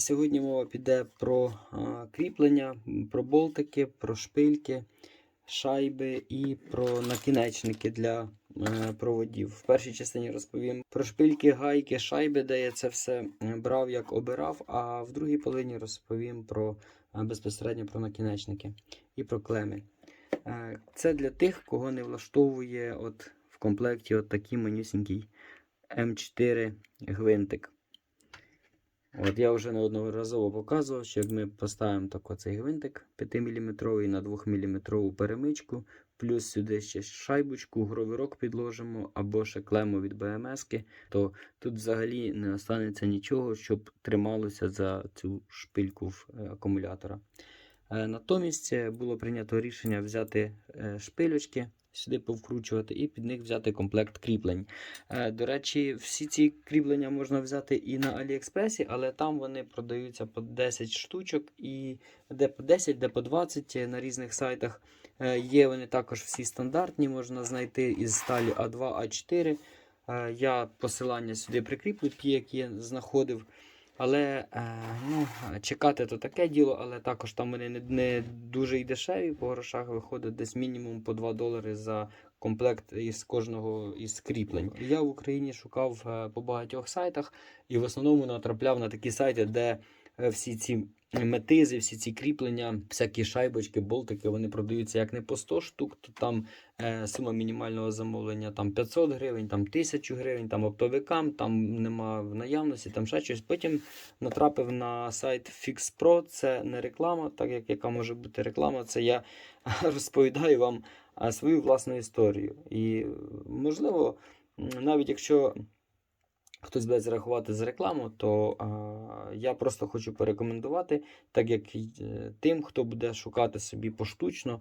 Сьогодні мова піде про кріплення, про болтики, про шпильки, шайби і про накінечники для е, проводів. В першій частині розповім про шпильки, гайки, шайби, де я це все е, брав, як обирав. А в другій половині розповім про е, безпосередньо про накінечники і про клеми. Це для тих, кого не влаштовує от в комплекті от такий манюсінький М4 гвинтик. От я вже неодноразово показував, що як ми поставимо так оцей гвинтик 5-мм на 2-мм перемичку, плюс сюди ще шайбочку, гровирок підложимо або ще клему від БМС, то тут взагалі не останеться нічого, щоб трималося за цю шпильку в е, акумулятора. Е, Натомість е, було прийнято рішення взяти шпилючки, сюди повкручувати і під них взяти комплект кріплень. Е, До речі, всі ці кріплення можна взяти і на Аліекспресі, але там вони продаються по 10 штучок, і де по 10, де по 20 на різних сайтах. Е, Є вони також всі стандартні, можна знайти із сталі А2, А4. Е, Я посилання сюди прикріплю, ті, які я знаходив. Але е, ну, чекати то таке діло, але також там вони не, не дуже й дешеві. По грошах виходить десь мінімум по 2 долари за комплект із кожного із кріплень. Я в Україні шукав е, по багатьох сайтах і в основному натрапляв на такі сайти, де всі ці метизи, всі ці кріплення, всякі шайбочки, болтики, вони продаються як не по 100 штук, то там е, сума мінімального замовлення там 500 гривень, там 1000 гривень, там оптовикам, там нема в наявності, там ще щось. Потім натрапив на сайт FixPro, це не реклама, так як яка може бути реклама, це я розповідаю вам свою власну історію. І можливо, навіть якщо хтось буде зарахувати за рекламу, то а, я просто хочу порекомендувати, так як е, тим, хто буде шукати собі поштучно.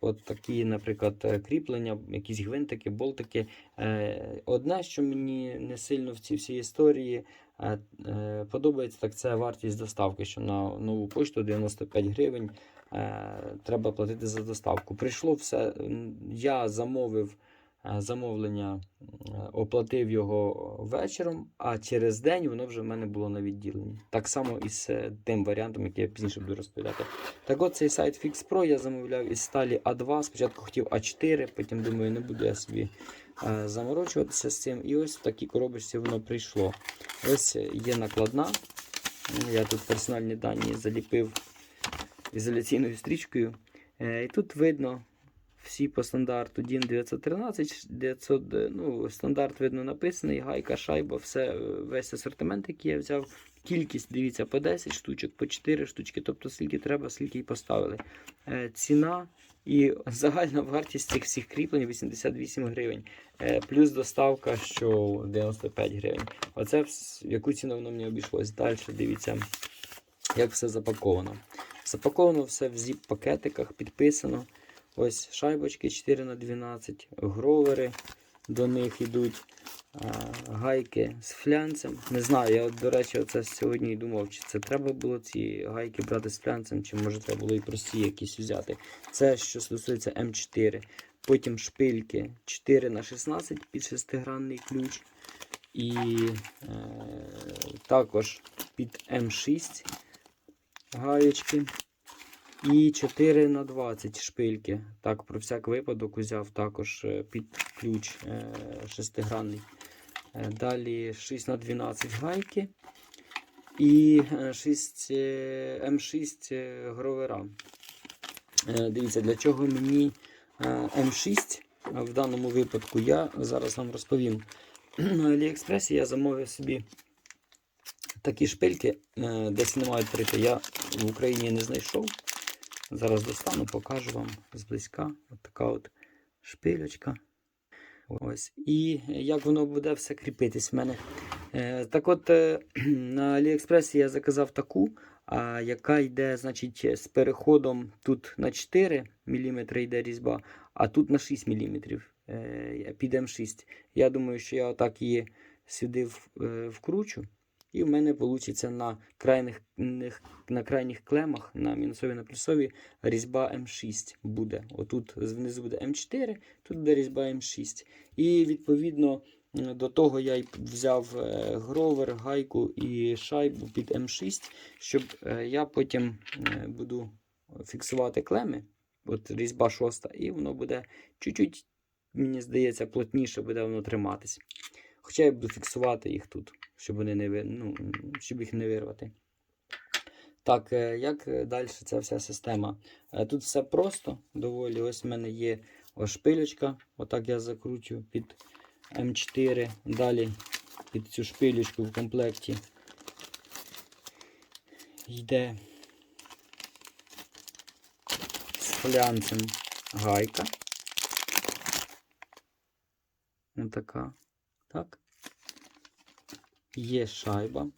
От такі, наприклад, е, кріплення, якісь гвинтики, болтики. Е, Одне, що мені не сильно в цій всій історії подобається, так це вартість доставки, що на нову пошту 95 гривень треба платити за доставку. Прийшло все, я замовив замовлення, е, оплатив його вечором, а через день воно вже в мене було на відділенні. Так само і з е, тим варіантом, який я пізніше буду розповідати. Так от цей сайт FixPro я замовляв із сталі А2. Спочатку хотів А4, потім думаю, не буду я собі е, заморочуватися з цим. І ось в такій коробочці воно прийшло. Ось є накладна. Я тут персональні дані заліпив ізоляційною стрічкою. І тут видно всі по стандарту DIN 913, 900, е, ну, стандарт видно написаний, гайка, шайба, все, е, весь асортимент, який я взяв. Кількість, дивіться, по 10 штучок, по 4 штучки, тобто скільки треба, скільки й поставили. Е, ціна і загальна вартість цих всіх кріплень 88 гривень. Е, плюс доставка, що 95 гривень. Оце яку ціну воно мені обійшлось. Далі дивіться, як все запаковано. Запаковано все в зіп-пакетиках, підписано. Ось шайбочки 4 на 12 гровери до них йдуть. Гайки з флянцем. Не знаю, я, до речі, оце сьогодні думав, чи це треба було ці гайки брати з флянцем, чи може треба було і прості якісь взяти. Це що стосується М4. Потім шпильки 4 на 16 під шестигранний ключ. І е, також під М6 гаєчки. І 4 на 20 шпильки. Так, про всяк випадок узяв також е, під ключ е, шестигранний. Е, Далі 6 на 12 гайки. І е, 6 е, М6 е, гровера. Дивіться, для чого мені е, М6 е, в даному випадку я зараз вам розповім. На Аліекспресі я замовив собі такі шпильки, десь не мають прийти. Я в Україні не знайшов. Зараз достану, покажу вам зблизька. От така от шпилечка. Ось. І як воно буде все кріпитись в мене. Е, так от е, на Аліекспресі я заказав таку, яка йде значить, з переходом тут на 4 мм йде різьба, а тут на 6 мм е, під М6. Я думаю, що я отак її сюди вкручу. І в мене вийде на крайних, на крайніх клемах, на мінусові на плюсові, різьба М6 буде. Отут знизу буде М4, тут буде різьба М6. І відповідно До того я й взяв е, гровер, гайку і шайбу під М6, щоб е, я потім е, буду фіксувати клеми, от різьба шоста, і воно буде чуть-чуть, мені здається, плотніше буде воно триматись. Хоча я буду фіксувати їх тут, щоб, вони не, ну, щоб їх не вирвати. Так, е, як далі ця вся система? Е, Тут все просто, доволі. Ось в мене є шпилечка. Отак я закручу під М4. Далі під цю шпилечку в комплекті йде з флянцем гайка. Ось така. Так. Є шайба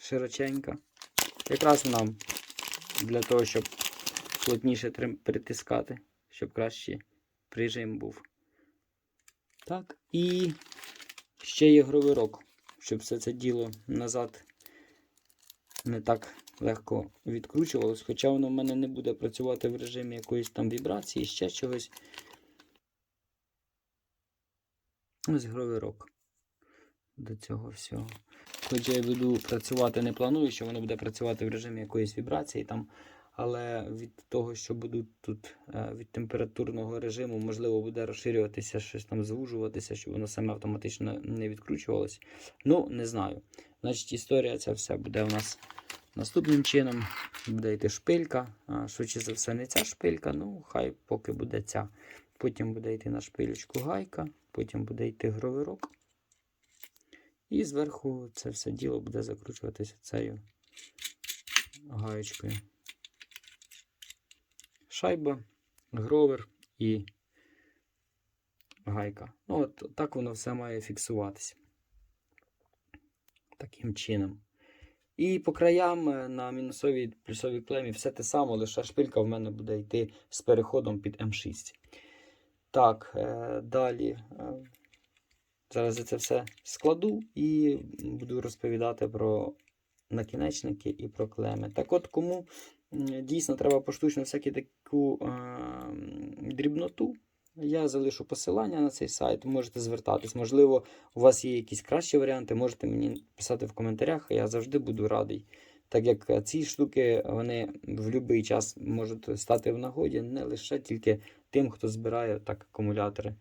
широченька. Якраз нам для того, щоб плотніше притискати, щоб краще прижим був. Так, і ще є гровирок, щоб все це діло назад не так легко відкручувалось. Хоча воно в мене не буде працювати в режимі якоїсь там вібрації, ще чогось. Ось гровирок до цього всього. Хоча я буду працювати, не планую, що воно буде працювати в режимі якоїсь вібрації там. Але від того, що будуть тут е, від температурного режиму, можливо, буде розширюватися, щось там звужуватися, щоб воно саме автоматично не відкручувалось. Ну, не знаю. Значить, історія ця вся буде у нас наступним чином. Буде йти шпилька. Швидше за все, не ця шпилька, ну хай поки буде ця. Потім буде йти на шпилечку гайка, потім буде йти гровирок. І зверху це все діло буде закручуватися цією гаєчкою. Шайба, гровер і гайка. Ну, от так воно все має фіксуватися. Таким чином. І по краям е, на мінусовій плюсовій клемі все те саме, лише шпилька в мене буде йти з переходом під М6. Так, е, далі. Зараз я це все складу і буду розповідати про накінечники і про клеми. Так от, кому дійсно треба поштучно всяку таку е, дрібноту, я залишу посилання на цей сайт, можете звертатись. Можливо, у вас є якісь кращі варіанти, можете мені писати в коментарях, я завжди буду радий. Так як е, ці штуки вони в будь-який час можуть стати в нагоді, не лише тільки тим, хто збирає так акумулятори.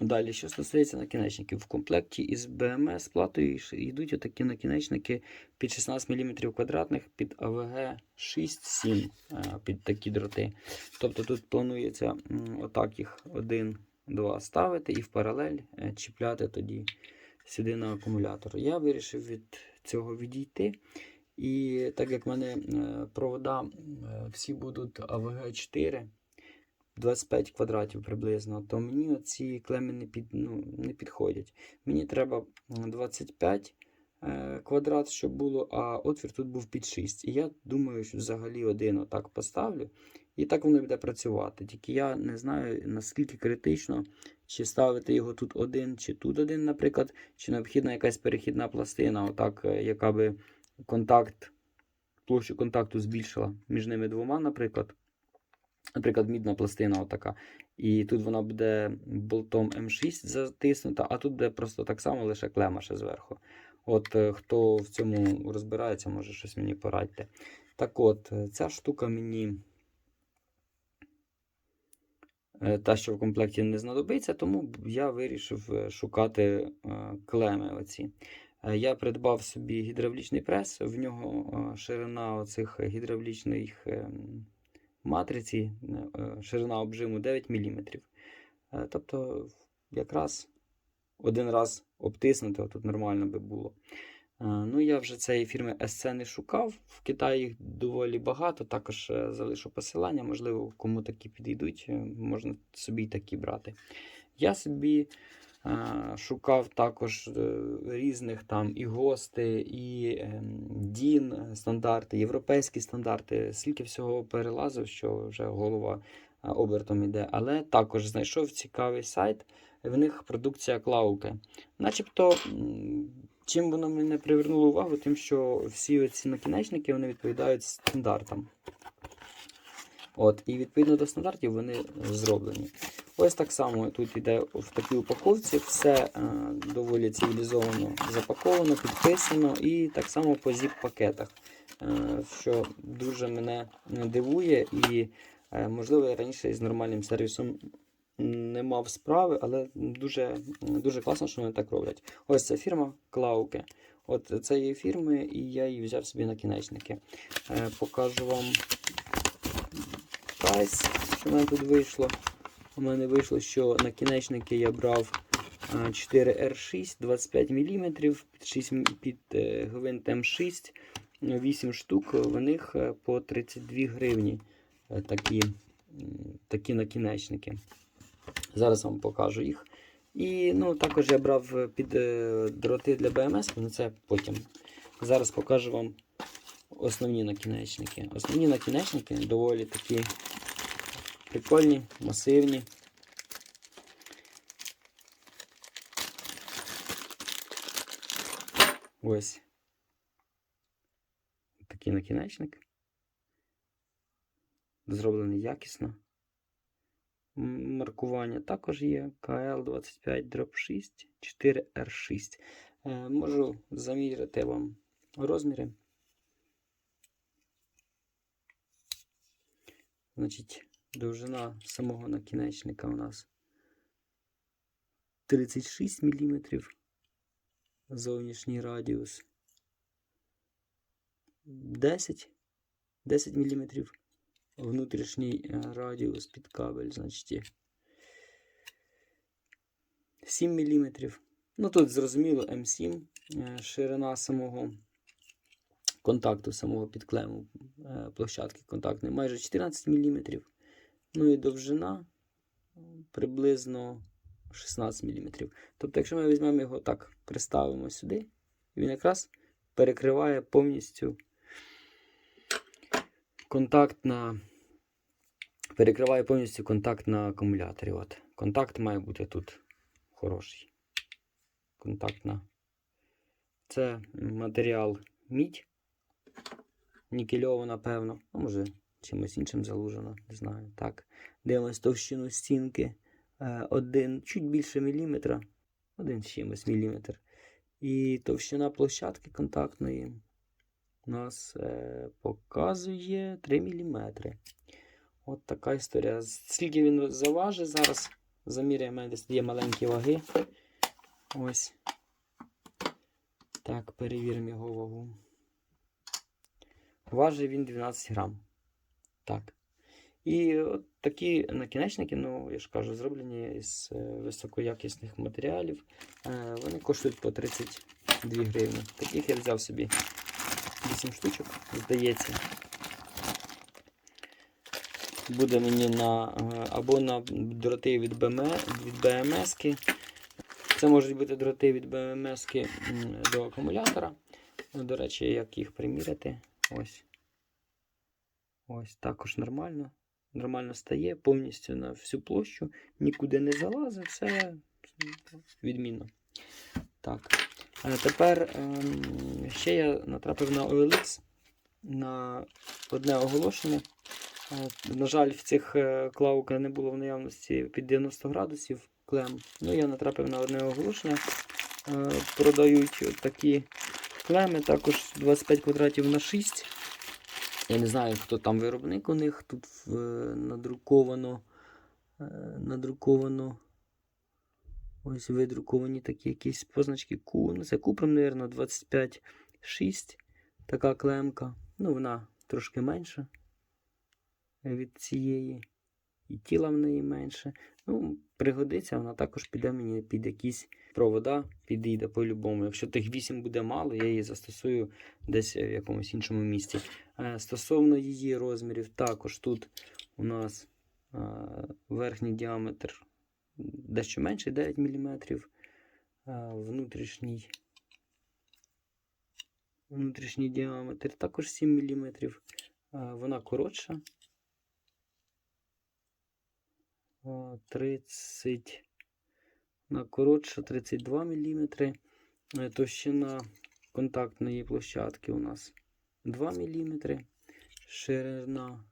Далі, що стосується накінечників, в комплекті із БМС платою йдуть отакі накінечники під 16 мм квадратних під АВГ 6-7 е, під такі дроти. Тобто тут планується отак їх один-два ставити і в паралель е, чіпляти тоді сюди на акумулятор. Я вирішив від цього відійти. І так як в мене е, провода всі будуть АВГ 4. 25 квадратів приблизно, то мені ці клеми не, під, ну, не підходять. Мені треба 25 е, квадрат, щоб було, а отвір тут був під 6. І я думаю, що взагалі один отак поставлю. І так воно буде працювати. Тільки я не знаю, наскільки критично, чи ставити його тут один, чи тут один, наприклад, чи необхідна якась перехідна пластина, отак, е, яка би контакт, площу контакту збільшила між ними двома, наприклад. Наприклад, мідна пластина отака. І тут вона буде болтом М6 затиснута, а тут буде просто так само, лише клема ще зверху. От е, хто в цьому розбирається, може щось мені порадьте. Так от, е, ця штука мені е, та, що в комплекті не знадобиться, тому я вирішив шукати клеми. оці. Я придбав собі гідравлічний прес, в нього ширина оцих гідравлічних ем, матриці, е, ширина обжиму 9 мм. Тобто, якраз один раз обтиснути, тут нормально би було. Е, Ну, я вже цієї фірми SC не шукав. В Китаї їх доволі багато. Також е, залишу посилання, можливо, кому такі підійдуть, е, можна собі такі брати. Я собі е, шукав також е, різних там і гости, і е, DIN стандарти, європейські стандарти. Скільки всього перелазив, що вже голова е, обертом іде. Але також знайшов цікавий сайт. В них продукція Клауке. Начебто, чим воно мене привернуло увагу, тим, що всі ці накінечники вони відповідають стандартам. От, і відповідно до стандартів вони зроблені. Ось так само тут йде в такій упаковці, все е, доволі цивілізовано запаковано, підписано і так само по зіп-пакетах, е, що дуже мене дивує. І, е, можливо, я раніше з нормальним сервісом не мав справи, але дуже, дуже класно, що вони так роблять. Ось ця фірма Клауке. От це є фірми, і я її взяв собі на кінечники. Покажу вам прайс, що в мене тут вийшло. У мене вийшло, що на кінечники я брав 4R6 25 мм під 6 під е, гвинт М6, 8 штук, в них е, по 32 гривні е, такі, такі накінечники. Зараз вам покажу їх. І ну, також я брав під дроти для БМС, але це потім. Зараз покажу вам основні накінечники. Основні накінечники доволі такі прикольні, масивні. Ось. Такий накінечник. Зроблений якісно. Маркування також є КЛ25 дроп 6 4R6. Е, можу заміряти вам розміри. Значить, довжина самого накінечника у нас 36 мм. Зовнішній радіус 10, 10 мм. Внутрішній е, радіус під кабель, значить, 7 мм. Ну тут зрозуміло М7, е, ширина самого контакту, самого підклему е, площадки контактної майже 14 мм. Ну і довжина е, приблизно 16 мм. Тобто, якщо ми візьмемо його так, приставимо сюди, він якраз перекриває повністю контакт на. Перекриває повністю контакт на акумуляторі. От. Контакт має бути тут хороший. Контакт на. Це матеріал мідь. Нікельова, напевно. А може чимось іншим залужено, не знаю. Так. Дивимось товщину стінки. Е, Один, чуть більше міліметра. Один чимось міліметр. І товщина площадки контактної у нас е, показує 3 мм. От така історія. Скільки він заважить зараз? Заміряємо, мене десь є маленькі ваги. Ось. Так, перевіримо його вагу. Важить він 12 грам. Так. І от такі накінечники, ну, я ж кажу, зроблені з е, високоякісних матеріалів. Е, Вони коштують по 32 гривні. Таких я взяв собі 8 штучок, здається. Буде мені на е, або на дроти від БМ, від БМС. Це можуть бути дроти від БМС до акумулятора. До речі, як їх приміряти. Ось. Ось також нормально. Нормально стає повністю на всю площу, нікуди не залазить, все відмінно. Так. А тепер ем, ще я натрапив на OLX на одне оголошення. Е, На жаль, в цих е, клавка не було в наявності під 90 градусів клем. Ну, я натрапив на одне оголошення. Е, Продають такі клеми, також 25 квадратів на 6. Я не знаю, хто там виробник у них. Тут е, надруковано. е, Надруковано. Ось видруковані такі якісь позначки Q. Ну, це Купром, мабуть, 25,6. Така клемка. Ну, вона трошки менша від цієї. І тіла в неї менше. Ну, пригодиться, вона також піде мені під якісь провода, підійде по-любому. Якщо тих 8 буде мало, я її застосую десь в якомусь іншому місці. Е, Стосовно її розмірів, також тут у нас е, верхній діаметр дещо менший 9 мм. Внутрішній, внутрішній діаметр також 7 мм. Вона коротша. 30 на коротша 32 мм. Товщина контактної площадки у нас 2 мм. Ширина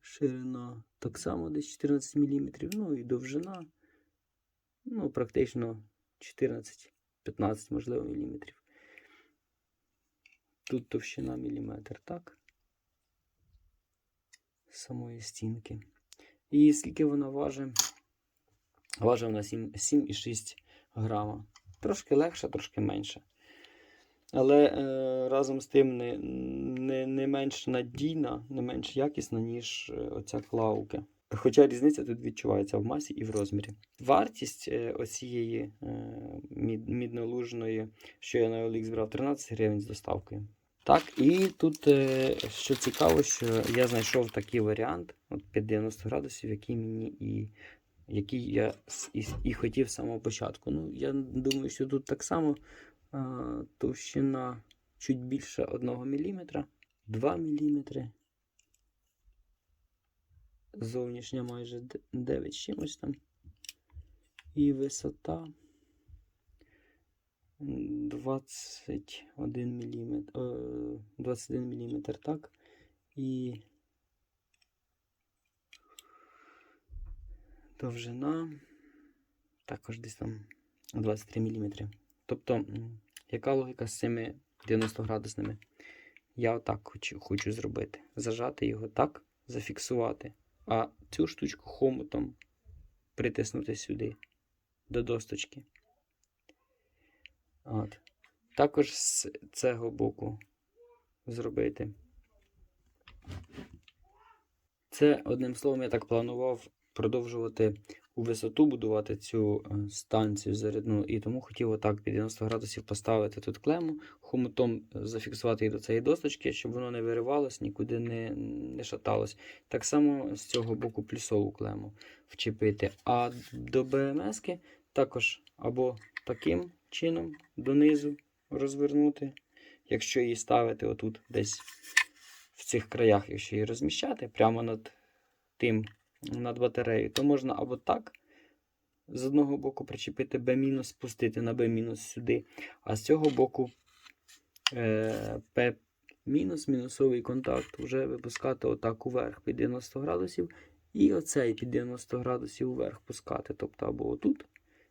Ширина так само десь 14 мм. Ну і довжина. Ну, практично 14-15, можливо, міліметрів. Тут товщина міліметр, так? Самої стінки. І скільки вона важить? Важить вона 7,6 грама. Трошки легше, трошки менше. Але е, разом з тим не, не, не менш надійна, не менш якісна, ніж е, оця клаука. Хоча різниця тут відчувається в масі і в розмірі. Вартість е, оцієї е, мід, міднолужної, що я на OLX збирав, 13 гривень з доставкою. Так, і тут, е, що цікаво, що я знайшов такий варіант от під 90 градусів, який мені і який я і, і хотів з самого початку. Ну, я думаю, що тут так само а, товщина чуть більше 1 мм, 2 мм. Зовнішня майже 9 чимось там. І висота 21 мм, 21 мм, так. І довжина також десь там 23 мм. Тобто, яка логіка з цими 90 градусними? Я отак хочу, хочу зробити. Зажати його так, зафіксувати, а цю штучку хомутом притиснути сюди, до досточки. От. Також з цього боку зробити. Це, одним словом, я так планував продовжувати у висоту будувати цю е, станцію зарядну, і тому хотів отак під 90 градусів поставити тут клему, хомутом зафіксувати її до цієї досточки, щоб воно не виривалось, нікуди не, не шаталось. Так само з цього боку плюсову клему вчепити. А до БМС-ки також або таким чином донизу розвернути, якщо її ставити отут десь в цих краях, якщо її розміщати прямо над тим, над батареєю, то можна або так з одного боку причепити B-, спустити на B- сюди, а з цього боку е, P- мінусовий контакт вже випускати отак уверх під 90 градусів, і оцей під 90 градусів уверх пускати, тобто або отут.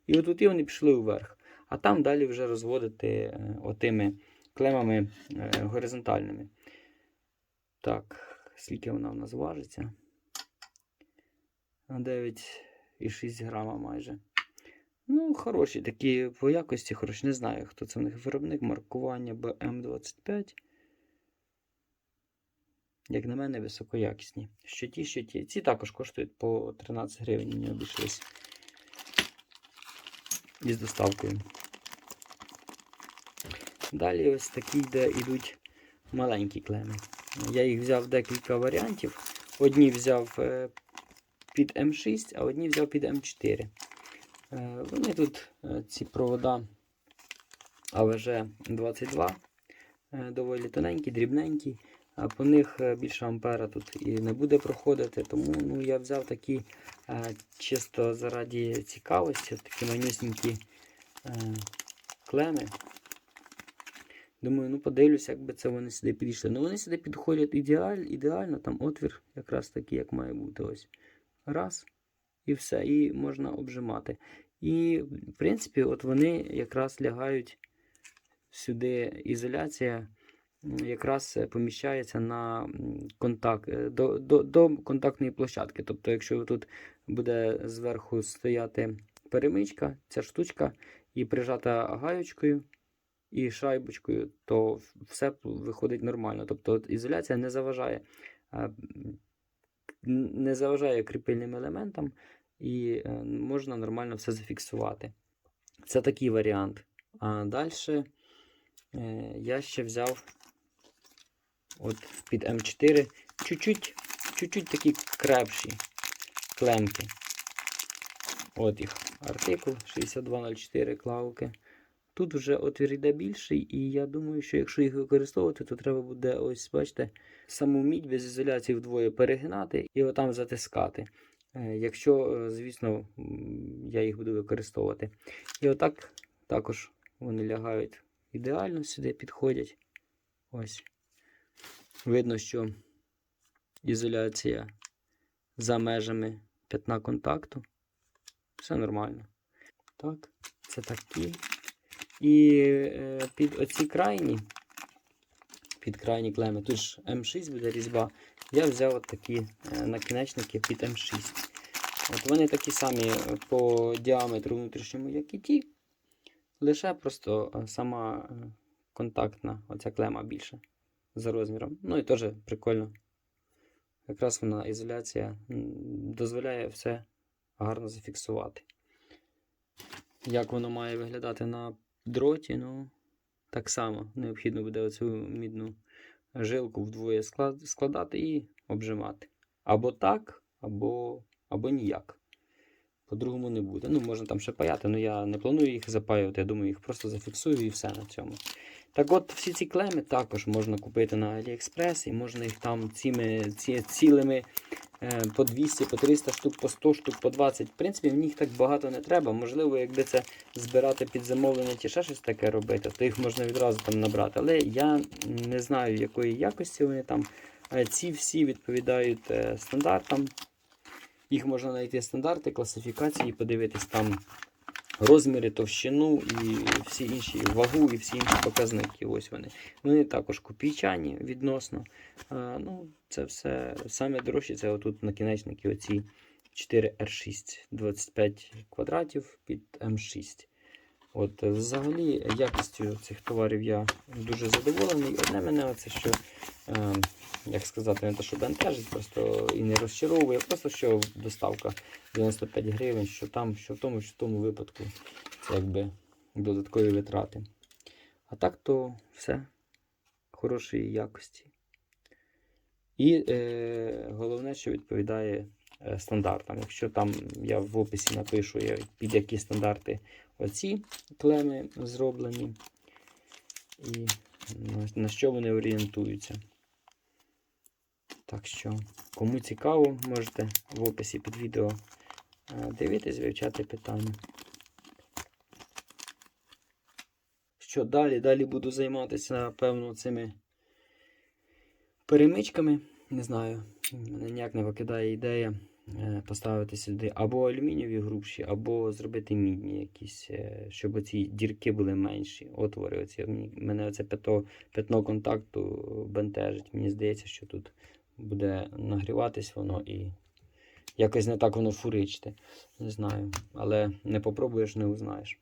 І отут і вони пішли уверх. А там далі вже розводити е, отими клемами е, горизонтальними. Так, скільки вона в нас важиться? 9,6 грама майже. Ну, хороші такі по якості, хороші. Не знаю, хто це в них виробник. Маркування BM25. Як на мене, високоякісні. Що ті, що ті. Ці також коштують по 13 гривень, мені обійшлись. Із доставкою. Далі ось такі, де йдуть маленькі клеми. Я їх взяв декілька варіантів. Одні взяв е, під М6, а одні взяв під М4. Е, Вони тут, е, ці провода АВЖ-22, е, доволі тоненькі, дрібненькі. А по них е, більше ампера тут і не буде проходити, тому ну, я взяв такі е, чисто заради цікавості, такі манюсінькі е, клеми. Думаю, ну подивлюся, як би це вони сюди підійшли. Ну вони сюди підходять ідеаль, ідеально, там отвір якраз такий, як має бути. ось. Раз. І все, і можна обжимати. І, в принципі, от вони якраз лягають сюди ізоляція, якраз е, поміщається на контакт, е, до, до, до контактної площадки. Тобто, якщо тут буде зверху стояти перемичка, ця штучка, і прижата гаючкою і шайбочкою, то все виходить нормально. Тобто ізоляція не заважає. не заважає кріпильним елементам і е, можна нормально все зафіксувати. Це такий варіант. А далі я ще взяв от під М4 чуть-чуть, такі крепші клемки. От їх артикул 6204 клавки. Тут вже отвір йде більший, і я думаю, що якщо їх використовувати, то треба буде ось, бачите, саму мідь без ізоляції вдвоє перегинати і отам затискати. Е, Якщо, е, звісно, я їх буду використовувати. І отак також вони лягають ідеально сюди, підходять. Ось. Видно, що ізоляція за межами п'ятна контакту. Все нормально. Так, це такі. І е, під оці крайні, під крайні клеми, тут ж М6 буде різьба. Я взяв от такі е, накінечники під М6. От вони такі самі по діаметру внутрішньому, як і ті. Лише просто е, сама е, контактна оця клема більша за розміром. Ну і теж прикольно. Якраз вона ізоляція дозволяє все гарно зафіксувати. Як воно має виглядати на дроті, ну так само необхідно буде оцю мідну жилку вдвоє складати і обжимати. Або так, або, або ніяк. По-другому не буде. Ну, можна там ще паяти, але я не планую їх запаювати. Я думаю, їх просто зафіксую і все на цьому. Так от, всі ці клеми також можна купити на AliExpress, і можна їх там цими, ці, цілими е, по 200, по 300 штук, по 100 штук, по 20. В принципі, в них так багато не треба. Можливо, якби це збирати під замовлення чи ще щось таке робити, то їх можна відразу там набрати. Але я не знаю, якої якості вони там. Е, Ці всі відповідають е, стандартам. Їх можна знайти стандарти, класифікації, подивитись там розміри, товщину і всі інші вагу і всі інші показники. Ось вони. Вони також копійчані відносно. А, ну, це все саме дорожче, це отут накінечники оці 4R6 25 квадратів під М6. От, е, взагалі, якістю цих товарів я дуже задоволений. Одне мене оце, що, е, як сказати, не те, що бентежить, просто і не розчаровує, просто що доставка 95 гривень, що там, що в тому, що в тому випадку це якби додаткові витрати. А так то все хорошої якості. І е, головне, що відповідає е, стандартам. Якщо там я в описі напишу, під які стандарти оці клеми зроблені, і на, що вони орієнтуються. Так що, кому цікаво, можете в описі під відео е, дивитись, вивчати питання. Що далі? Далі буду займатися, напевно, цими перемичками. Не знаю, мене ніяк не викидає ідея поставити сюди або алюмінієві грубші, або зробити мідні якісь, е, щоб ці дірки були менші. Отвори. Оці. Мене це п'ятно п'ятно контакту бентежить. Мені здається, що тут буде нагріватись воно і якось не так воно фуричте. Не знаю. Але не попробуєш, не узнаєш.